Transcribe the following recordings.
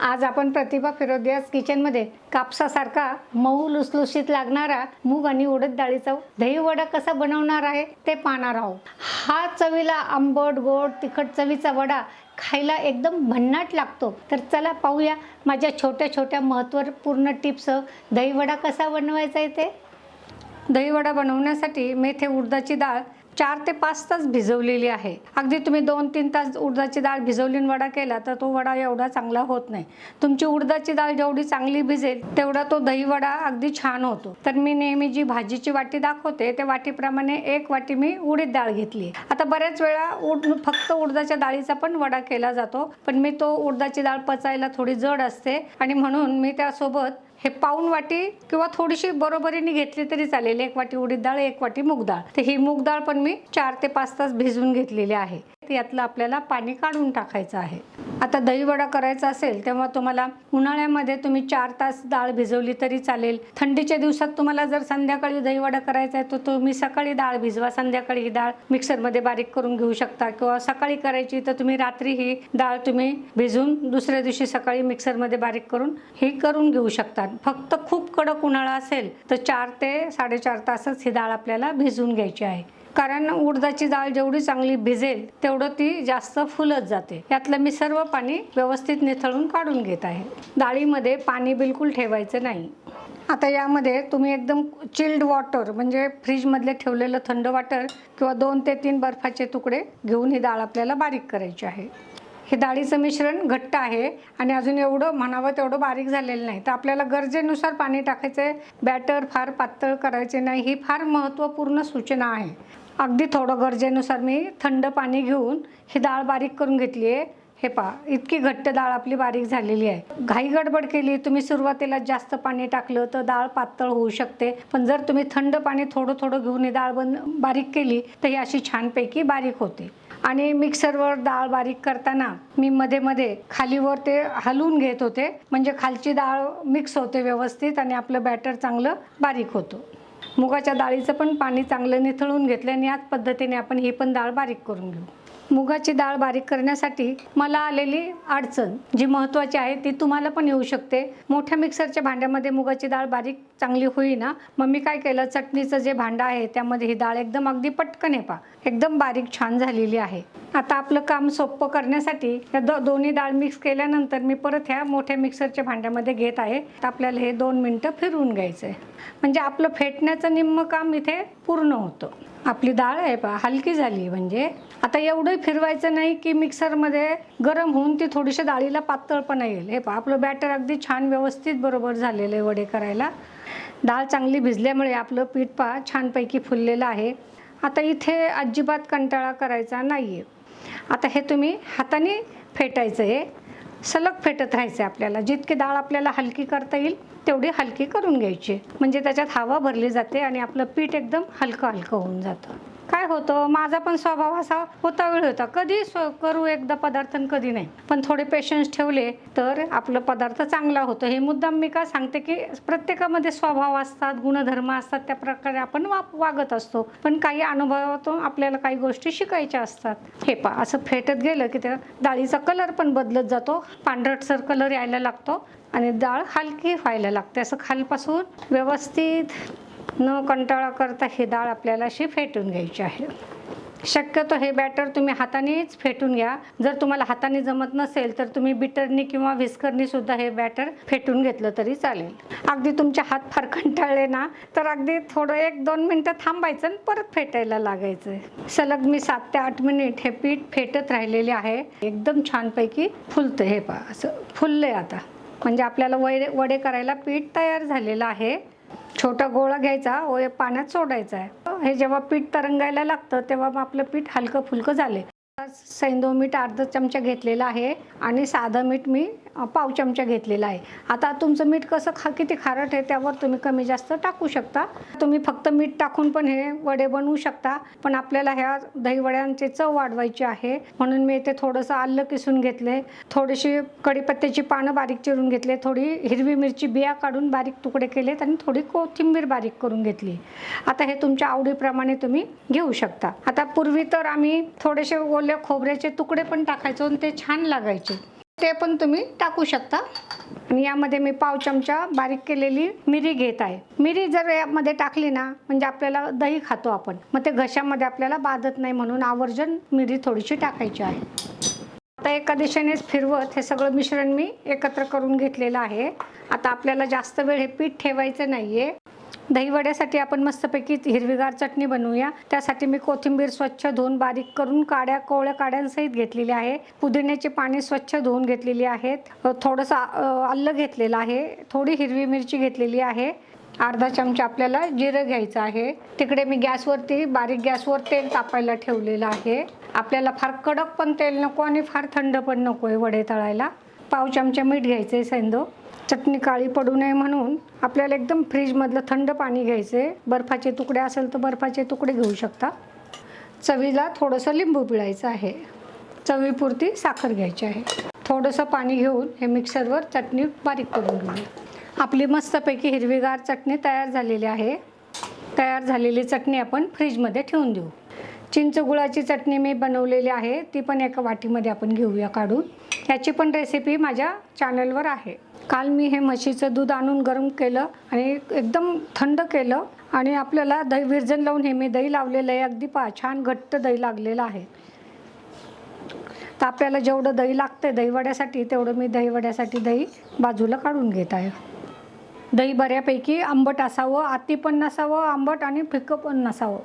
आज आपण प्रतिभा फिरोदियास किचनमध्ये कापसासारखा मऊ लुसलुशीत लागणारा मूग आणि उडद डाळीचा दही वडा कसा बनवणार आहे ते पाहणार आहोत. हा चवीला आंबट गोड तिखट चवीचा वडा खायला एकदम भन्नाट लागतो. तर चला पाहूया माझ्या छोट्या छोट्या महत्त्वपूर्ण टिप्स. दहीवडा कसा बनवायचा आहे ते? दहीवडा बनवण्यासाठी मेथे उडदाची डाळ चार ते पाच तास भिजवलेली आहे. अगदी तुम्ही दोन तीन तास उडदाची डाळ भिजवलीन वडा केला तर तो वडा एवढा चांगला होत नाही. तुमची उडदाची डाळ जेवढी चांगली भिजेल तेवढा तो दहीवडा अगदी छान होतो. तर मी नेहमी जी भाजीची वाटी दाखवते त्या वाटीप्रमाणे एक वाटी मी उडीद डाळ घेतली आता बऱ्याच वेळा उड फक्त उडदाच्या डाळीचा पण वडा केला जातो पण मी तो उडदाची डाळ पचायला थोडी जड असते आणि म्हणून मी त्यासोबत हे पाऊन वाटी किंवा थोडीशी बरोबरीने घेतली तरी चालेल. एक वाटी उडीद डाळ एक वाटी मूग डाळ. तर ही मूग डाळ पण मी चार ते पाच तास भिजवून घेतलेली आहे. यातलं आपल्याला पाणी काढून टाकायचं आहे. आता दहीवडा करायचा असेल तेव्हा तुम्हाला उन्हाळ्यामध्ये तुम्ही चार तास डाळ भिजवली तरी चालेल. थंडीच्या दिवसात तुम्हाला जर संध्याकाळी दहीवडा करायचा आहे तर तुम्ही सकाळी डाळ भिजवा. संध्याकाळी ही डाळ मिक्सरमध्ये बारीक करून घेऊ शकता. किंवा सकाळी करायची तर तुम्ही रात्री ही डाळ तुम्ही भिजून दुसऱ्या दिवशी सकाळी मिक्सरमध्ये बारीक करून ही करून घेऊ शकता. फक्त खूप कडक उन्हाळा असेल तर चार ते साडेचार तासच ही डाळ आपल्याला भिजवून घ्यायची आहे. कारण उडदाची डाळ जेवढी चांगली भिजेल तेवढं ती जास्त फुलत जाते. यातलं मी सर्व पाणी व्यवस्थित निथळून काढून घेत आहे. डाळीमध्ये पाणी बिलकुल ठेवायचं नाही. आता यामध्ये तुम्ही एकदम चिल्ड वॉटर म्हणजे फ्रीजमधले ठेवलेलं थंड वॉटर किंवा दोन ते तीन बर्फाचे तुकडे घेऊन ही डाळ आपल्याला बारीक करायची आहे. हे डाळीचं मिश्रण घट्ट आहे आणि अजून एवढं म्हणावं तेवढं बारीक झालेलं नाही. तर आपल्याला गरजेनुसार पाणी टाकायचं आहे बॅटर फार पातळ करायचे नाही. ही फार महत्त्वपूर्ण सूचना आहे. अगदी थोडं गरजेनुसार मी थंड पाणी घेऊन ही डाळ बारीक करून घेतली आहे. हे पहा इतकी घट्ट डाळ आपली बारीक झालेली आहे. घाई गडबड केली तुम्ही सुरुवातीला जास्त पाणी टाकलं तर डाळ पातळ होऊ शकते. पण जर तुम्ही थंड पाणी थोडं थोडं घेऊन ही डाळ बन बारीक केली तर ही अशी छानपैकी बारीक होते. आणि मिक्सरवर डाळ बारीक करताना मी मध्ये मध्ये खालीवर ते हलवून घेत होते. म्हणजे खालची डाळ मिक्स होते व्यवस्थित आणि आपलं बॅटर चांगलं बारीक होतं. मुगाच्या डाळीचं पण पाणी चांगलं निथळून घेतलं आणि याच पद्धतीने आपण ही पण डाळ बारीक करून घेऊ. मुगाची डाळ बारीक करण्यासाठी मला आलेली अडचण जी महत्त्वाची आहे ती तुम्हाला पण येऊ शकते. मोठ्या मिक्सरच्या भांड्यामध्ये मुगाची डाळ बारीक चांगली होईना मग मी काय केलं? चटणीचं जे भांडं आहे त्यामध्ये ही डाळ एकदम अगदी पटकन येपा एकदम बारीक छान झालेली आहे. आता आपलं काम सोपं करण्यासाठी या दो दोन्ही डाळ मिक्स केल्यानंतर मी परत ह्या मोठ्या मिक्सरच्या भांड्यामध्ये घेत आहे. तर आपल्याला हे दोन मिनटं फिरवून घ्यायचं आहे म्हणजे आपलं फेटण्याचं निम्म काम इथे पूर्ण होतं. आपली डाळ आहे पहा हलकी झाली म्हणजे. आता एवढं फिरवायचं नाही की मिक्सरमध्ये गरम होऊन ती थोडीशी डाळीला पातळपणा येईल. हे पहा आपलं बॅटर अगदी छान व्यवस्थित बरोबर झालेलं आहे वडे करायला. डाळ चांगली भिजल्यामुळे आपलं पीठ पहा छानपैकी फुललेलं आहे. आता इथे अजिबात कंटाळा करायचा नाही आहे आता हे तुम्ही हाताने फेटायचं आहे सलग फेटत राहायचं आहे आपल्याला. जितकी डाळ आपल्याला हलकी करता येईल तेवढी हलकी करून घ्यायची. म्हणजे त्याच्यात हवा भरली जाते आणि आपलं पीठ एकदम हलकं हलकं होऊन जातं. काय होतं माझा पण स्वभाव असा होता होता. कधी स्व करू एकदा पदार्थ कधी नाही. पण थोडे पेशन्स ठेवले तर आपलं पदार्थ चांगला होतो. हे मुद्दाम मी का सांगते की प्रत्येकामध्ये स्वभाव असतात गुणधर्म असतात त्या प्रकारे आपण वा वागत असतो. पण काही अनुभवातून आपल्याला काही गोष्टी शिकायच्या असतात. हे पा असं फेटत गेलं की त्या डाळीचा कलर पण बदलत जातो. पांढरटसर कलर यायला लागतो आणि डाळ हलकी व्हायला लागते. असं खालपासून व्यवस्थित न कंटाळा करता ही डाळ आपल्याला अशी फेटून घ्यायची आहे. शक्यतो हे बॅटर तुम्ही हातानेच फेटून घ्या. जर तुम्हाला हाताने जमत नसेल तर तुम्ही बिटरनी किंवा विस्करनी सुद्धा हे बॅटर फेटून घेतलं तरी चालेल. अगदी तुमचे हात फार कंटाळले ना तर अगदी थोडं एक दोन मिनटं थांबायचं आणि परत फेटायला लागायचं. सलग मी सात ते आठ मिनिट हे पीठ फेटत राहिलेले आहे. एकदम छानपैकी फुलतं हे पहा असं फुललंय आता. म्हणजे आपल्याला वडे वडे करायला पीठ तयार झालेलं आहे. छोटा गोळा घ्यायचा व हे पाण्यात सोडायचा आहे. हे जेव्हा पीठ तरंगायला लागतं तेव्हा मग आपलं पीठ हलकं फुलकं झाले सैंदव मीठ अर्धा चमचा घेतलेला आहे आणि साधं मीठ मी पाव चमचा घेतलेला आहे. आता तुमचं मीठ कसं खा किती खारट आहे त्यावर तुम्ही कमी जास्त टाकू शकता. तुम्ही फक्त मीठ टाकून पण हे वडे बनवू शकता पण आपल्याला ह्या दहीवड्यांची चव वाढवायची आहे. म्हणून मी इथे थोडंसं आलं किसून घेतले. थोडीशी कढीपत्त्याची पानं बारीक चिरून घेतले. थोडी हिरवी मिरची बिया काढून बारीक तुकडे केलेत आणि थोडी कोथिंबीर बारीक करून घेतली. आता हे तुमच्या आवडीप्रमाणे तुम्ही घेऊ शकता. आता पूर्वी तर आम्ही थोडेसे ओल ओल्या खोबऱ्याचे तुकडे पण टाकायचो आणि ते छान लागायचे. ते पण तुम्ही टाकू शकता. आणि यामध्ये मी पाव चमचा बारीक केलेली मिरी घेत आहे. मिरी जर यामध्ये टाकली ना म्हणजे आपल्याला दही खातो आपण मग ते घशामध्ये आपल्याला बाधत नाही म्हणून आवर्जन मिरी थोडीशी टाकायची आहे. आता एका दिशेनेच फिरवत हे सगळं मिश्रण मी एकत्र करून घेतलेलं आहे. आता आपल्याला जास्त वेळ हे पीठ ठेवायचं नाही आहे दहीवड्यासाठी आपण मस्तपैकी हिरवीगार चटणी बनवूया. त्यासाठी मी कोथिंबीर स्वच्छ धुवून बारीक करून काड्या कोवळ्या काड्यांसहित घेतलेली आहे. पुदिन्याची पाने स्वच्छ धुवून घेतलेली आहेत. थोडंसं अ, आलं घेतलेलं आहे. थोडी हिरवी मिरची घेतलेली आहे. अर्धा चमचा आपल्याला जिरं घ्यायचं आहे. तिकडे मी गॅसवरती बारीक गॅसवर तेल तापायला ठेवलेलं आहे. आपल्याला फार कडक पण तेल नको आणि फार थंड पण नको आहे वडे तळायला. पाव चमचा मीठ घ्यायचं आहे सेंदो. चटणी काळी पडू नये म्हणून आपल्याला एकदम फ्रीजमधलं थंड पाणी घ्यायचं आहे बर्फाचे तुकडे असेल तर बर्फाचे तुकडे घेऊ शकता. चवीला थोडंसं लिंबू पिळायचं आहे. चवीपुरती साखर घ्यायची आहे. थोडंसं पाणी घेऊन हे मिक्सरवर चटणी बारीक करून घेऊया. आपली मस्तपैकी हिरवीगार चटणी तयार झालेली आहे. तयार झालेली चटणी आपण फ्रीजमध्ये ठेवून देऊ. चिंच गुळाची चटणी मी बनवलेली आहे. ती पण एका वाटीमध्ये आपण घेऊया काढून. याची पण रेसिपी माझ्या चॅनलवर आहे. काल मी हे म्हशीचं दूध आणून गरम केलं आणि एकदम थंड केलं आणि आपल्याला दही विरजन लावून हे मी दही लावलेलं आहे. अगदी पहा छान घट्ट दही लागलेलं आहे. तर आपल्याला जेवढं दही लागतं दहीवड्यासाठी तेवढं मी दहीवड्यासाठी दही बाजूला काढून घेत आहे. दही बऱ्यापैकी आंबट असावं आती पण नसावं आंबट आणि फिकं पण नसावं.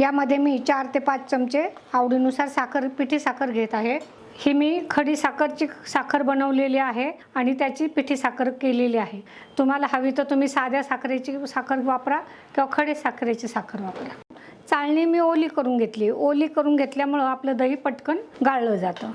यामध्ये मी चार ते पाच चमचे आवडीनुसार साखर पिठी साखर घेत आहे. ही मी खडी साखरची साखर बनवलेली आहे आणि त्याची पिठी साखर केलेली आहे. तुम्हाला हवी तर तुम्ही साध्या साखरेची साखर वापरा किंवा खडी साखरेची साखर वापरा. चाळणी मी ओली करून घेतली. ओली करून घेतल्यामुळं आपलं दही पटकन गाळलं जातं.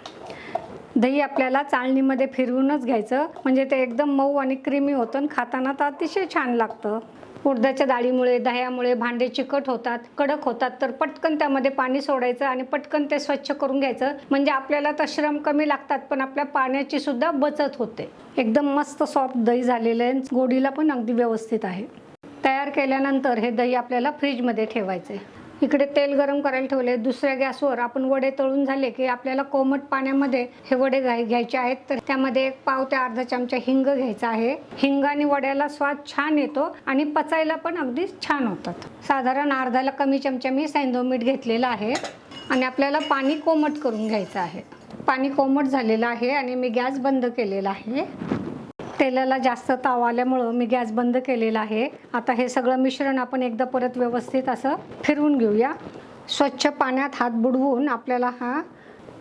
दही आपल्याला चाळणीमध्ये फिरवूनच घ्यायचं. म्हणजे ते एकदम मऊ आणि क्रीमी होतं आणि खाताना तर अतिशय छान लागतं. उडदाच्या डाळीमुळे दह्यामुळे भांडे चिकट होतात कडक होतात. तर पटकन त्यामध्ये पाणी सोडायचं आणि पटकन ते स्वच्छ करून घ्यायचं. म्हणजे आपल्याला तर श्रम कमी लागतात पण आपल्या पाण्याची सुद्धा बचत होते. एकदम मस्त सॉफ्ट दही झालेलं आहे. गोडीला पण अगदी व्यवस्थित आहे. तयार केल्यानंतर हे दही आपल्याला फ्रीजमध्ये ठेवायचं आहे इकडे तेल गरम करायला ठेवले दुसऱ्या गॅसवर आपण वडे तळून झाले की आपल्याला कोमट पाण्यामध्ये हे वडे घ्यायचे आहेत. तर त्यामध्ये एक पाव ते अर्धा चमचा हिंग घ्यायचा आहे. हिंगाने वड्याला स्वाद छान येतो आणि पचायला पण अगदी छान होतात. साधारण अर्धाला कमी चमचा मी सैंदो मीठ घेतलेलं आहे आणि आपल्याला पाणी कोमट करून घ्यायचं आहे. पाणी कोमट झालेलं आहे आणि मी गॅस बंद केलेला आहे. तेलाला जास्त ताव आल्यामुळं मी गॅस बंद केलेला आहे. आता हे सगळं मिश्रण आपण एकदा परत व्यवस्थित असं फिरवून घेऊया. स्वच्छ पाण्यात हात बुडवून आपल्याला हा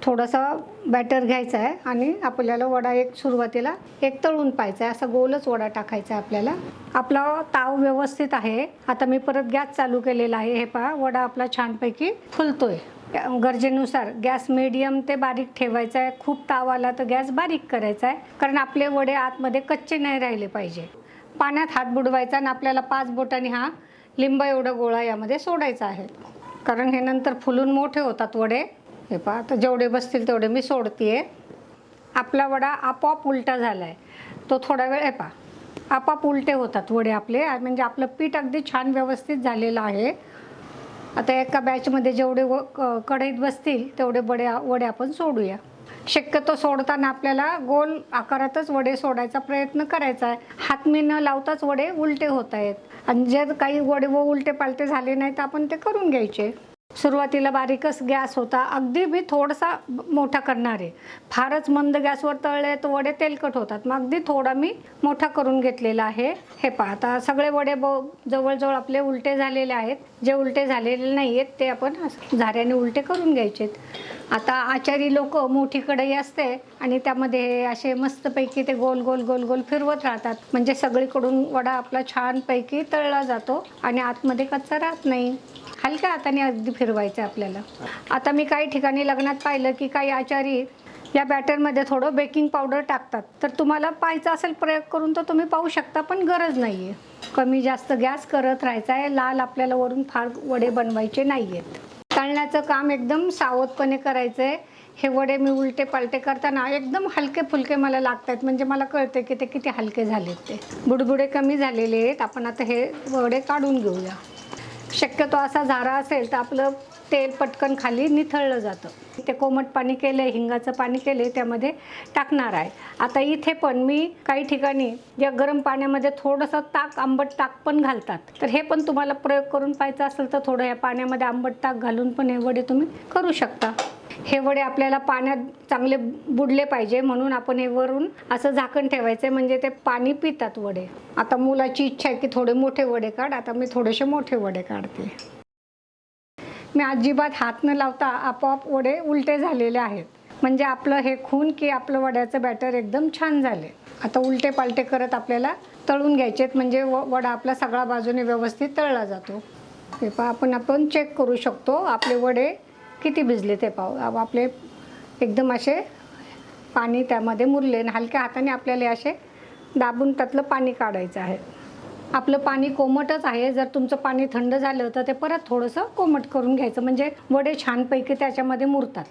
थोडासा बॅटर घ्यायचा आहे आणि आपल्याला वडा एक सुरुवातीला एक तळून पाहायचा आहे. असा गोलच वडा टाकायचा आहे आपल्याला. आपला ताव व्यवस्थित आहे. आता मी परत गॅस चालू केलेला आहे. हे पहा वडा आपला छानपैकी फुलतोय. गरजेनुसार गॅस मिडियम ते बारीक ठेवायचा आहे. खूप ताव आला तर गॅस बारीक करायचा आहे. कारण आपले वडे आतमध्ये कच्चे नाही राहिले पाहिजे. पाण्यात हात बुडवायचा आणि आपल्याला पाच बोटांनी हा लिंब एवढा गोळा यामध्ये सोडायचा आहे. कारण हे नंतर फुलून मोठे होतात वडे. हे पहा तर जेवढे बसतील तेवढे मी सोडतीये. आपला वडा आपोआप उलटा झाला आहे तो थोडा वेळ हे पहा आपोआप उलटे होतात वडे आपले. म्हणजे आपलं पीठ अगदी छान व्यवस्थित झालेलं आहे. आता एका बॅचमध्ये जेवढे व क- कढईत बसतील तेवढे बडे वडे आपण सोडूया. शक्यतो सोडताना आपल्याला गोल आकारातच वडे सोडायचा प्रयत्न करायचा आहे. हात मी न लावताच वडे उलटे होत आहेत. आणि जर काही वडे व उलटे पालटे झाले नाही तर आपण ते करून घ्यायचे. सुरुवातीला बारीकच गॅस होता. अगदी मी थोडासा मोठा करणार. आहे फारच मंद गॅसवर तळले तर वडे तेलकट होतात. मग अगदी थोडा मी मोठा करून घेतलेला आहे. हे पहा आता सगळे वडे ब जवळजवळ आपले उलटे झालेले आहेत. जे उलटे झालेले नाही आहेत ते आपण झाऱ्याने उलटे करून घ्यायचेत. आता आचारी लोक मोठी कढई असते आणि त्यामध्ये असे मस्तपैकी ते गोल गोल गोल गोल फिरवत राहतात. म्हणजे सगळीकडून वडा आपला छानपैकी तळला जातो आणि आतमध्ये कच्चा राहत नाही. हलक्या हाताने अगदी फिरवायचं आहे आपल्याला? आता मी काही ठिकाणी लग्नात पाहिलं की काही आचारी या बॅटरमध्ये थोडं बेकिंग पावडर टाकतात. तर तुम्हाला पाहायचा असेल प्रयोग करून तर तुम्ही पाहू शकता पण गरज नाही आहे कमी जास्त गॅस करत राहायचा आहे लाल आपल्याला वरून फार वडे बनवायचे नाही आहेत तळण्याचं काम एकदम सावधपणे करायचं आहे हे वडे मी उलटे पालटे करताना एकदम हलके फुलके मला लागत आहेत म्हणजे मला कळते की ते किती हलके झालेत ते. बुडबुडे कमी झालेले आहेत. आपण आता हे वडे काढून घेऊया. शक्यतो असा झारा असेल तर आपलं तेल पटकन खाली निथळलं जातं. ते कोमट पाणी केलं हिंगाचं पाणी केले त्यामध्ये टाकणार आहे. आता इथे पण मी काही ठिकाणी या गरम पाण्यामध्ये थोडंसं ताक आंबट ताक पण घालतात. तर हे पण तुम्हाला प्रयोग करून पाहायचं असेल तर थोडं या पाण्यामध्ये आंबट ताक घालून पण हे वडे तुम्ही करू शकता. हे वडे आपल्याला पाण्यात चांगले बुडले पाहिजे म्हणून आपण हे वरून असं झाकण ठेवायचं आहे म्हणजे ते पाणी पितात वडे. आता मुलाची इच्छा आहे की थोडे मोठे वडे काढ आता मी थोडेसे मोठे वडे काढते. मी अजिबात हात न लावता आपोआप वडे उलटे झालेले आहेत. म्हणजे आपलं हे खून की आपलं वड्याचं बॅटर एकदम छान झाले. आता उलटे पालटे करत आपल्याला तळून घ्यायचे आहेत. म्हणजे व वडा आपला सगळ्या बाजूने व्यवस्थित तळला जातो. हे पहा आपण आपण चेक करू शकतो आपले वडे किती भिजले ते पाव आपले एकदम असे पाणी त्यामध्ये मुरले आणि हलक्या हाताने आपल्याला असे दाबून त्यातलं पाणी काढायचं आहे. आपलं पाणी कोमटच आहे. जर तुमचं पाणी थंड झालं तर ते परत थोडंसं कोमट करून घ्यायचं. म्हणजे वडे छानपैकी त्याच्यामध्ये मुरतात.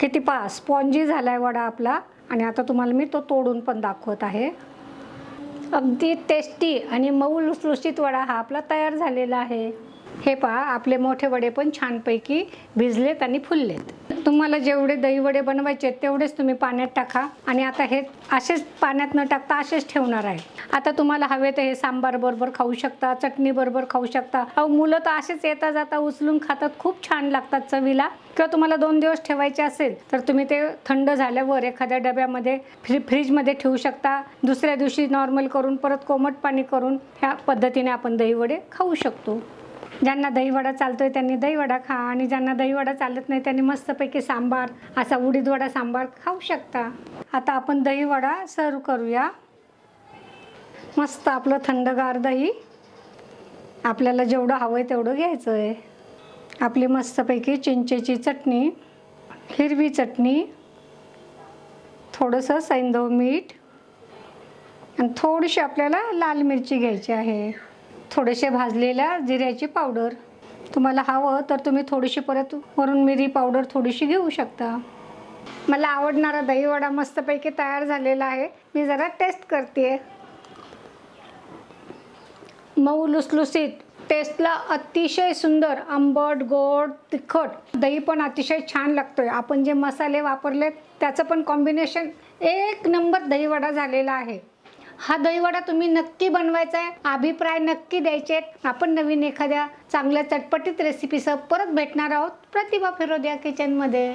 किती पा स्पॉन्जी झाला आहे वडा आपला. आणि आता तुम्हाला मी तो तोडून पण दाखवत आहे. अगदी टेस्टी आणि मऊ लुसलुशीत वडा हा आपला तयार झालेला आहे. हे पहा आपले मोठे वडे पण छानपैकी भिजलेत आणि फुललेत. तुम्हाला जेवढे दही वडे बनवायचे आहेत, तेवढेच तुम्ही पाण्यात टाका. आणि आता हे असेच पाण्यात न टाकता असेच ठेवणार आहे. आता तुम्हाला हवे तर हे सांबार बरोबर खाऊ शकता चटणी बरोबर खाऊ शकता. अहो मुलं तर असेच येता जाता उचलून खातात. खूप छान लागतात चवीला. किंवा तुम्हाला दोन दिवस ठेवायचे असेल तर तुम्ही ते थंड झाल्यावर एखाद्या डब्यामध्ये फ्री फ्रीजमध्ये ठेवू शकता. दुसऱ्या दिवशी नॉर्मल करून परत कोमट पाणी करून ह्या पद्धतीने आपण दहीवडे खाऊ शकतो. ज्यांना दहीवडा चालतोय त्यांनी दहीवडा खा आणि ज्यांना दहीवडा चालत नाही त्यांनी मस्तपैकी सांबार असा उडीदवडा सांबार खाऊ शकता. आता आपण दहीवडा सर्व करूया. मस्त आपलं थंडगार दही. आपल्याला जेवढं हवं आहे तेवढं घ्यायचं आहे आपली मस्तपैकी चिंचेची चटणी हिरवी चटणी थोडंसं सैंधव मीठ आणि थोडीशी आपल्याला लाल मिरची घ्यायची आहे. थोडेसे भाजलेल्या जिऱ्याची पावडर. तुम्हाला हवं तर तुम्ही थोडीशी परत वरून मिरी पावडर थोडीशी घेऊ शकता. मला आवडणारा दहीवडा मस्तपैकी तयार झालेला आहे. मी जरा टेस्ट करते मऊ लुसलुसीत टेस्टला अतिशय सुंदर आंबट गोड तिखट दही पण अतिशय छान लागतोय. आपण जे मसाले वापरले त्याचं पण कॉम्बिनेशन एक नंबर दहीवडा झालेला आहे. हा दहीवडा तुम्ही नक्की बनवायचा आहे अभिप्राय नक्की द्यायचे आपण नवीन एखाद्या चांगल्या चटपटीत रेसिपीसह परत भेटणार आहोत. प्रतिभा फिरोदिया किचनमध्ये